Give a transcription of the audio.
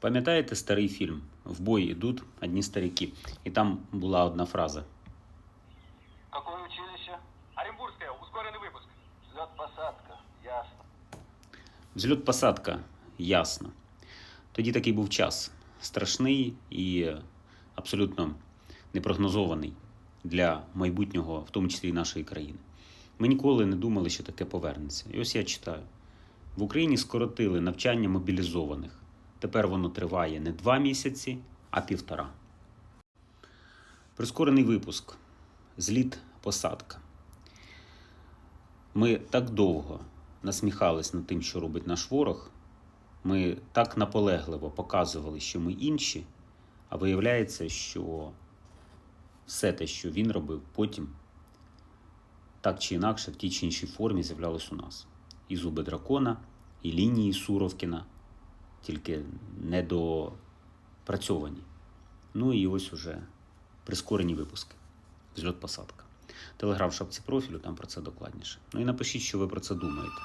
Пам'ятаєте старий фільм В бой йдуть одні старики. І там була одна фраза. Какое училище? Оренбургская, ускоренный выпуск. Взлет-посадка. Ясно. Взльот посадка ясно. Тоді такий був час. Страшний і абсолютно непрогнозований для майбутнього, в тому числі і нашої країни. Ми ніколи не думали, що таке повернеться. І ось я читаю: в Україні скоротили навчання мобілізованих. Тепер воно триває не два місяці, а півтора. Прискорений випуск. Зліт посадка. Ми так довго насміхались над тим, що робить наш ворог. Ми так наполегливо показували, що ми інші, а виявляється, що все те, що він робив, потім так чи інакше, в тій чи іншій формі з'являлось у нас. І зуби дракона, і лінії Суровкіна, тільки недопрацьовані. Ну і ось уже прискорені випуски. Зльот-посадка. Телеграм в шапці профілю, там про це докладніше. Ну і напишіть, що ви про це думаєте.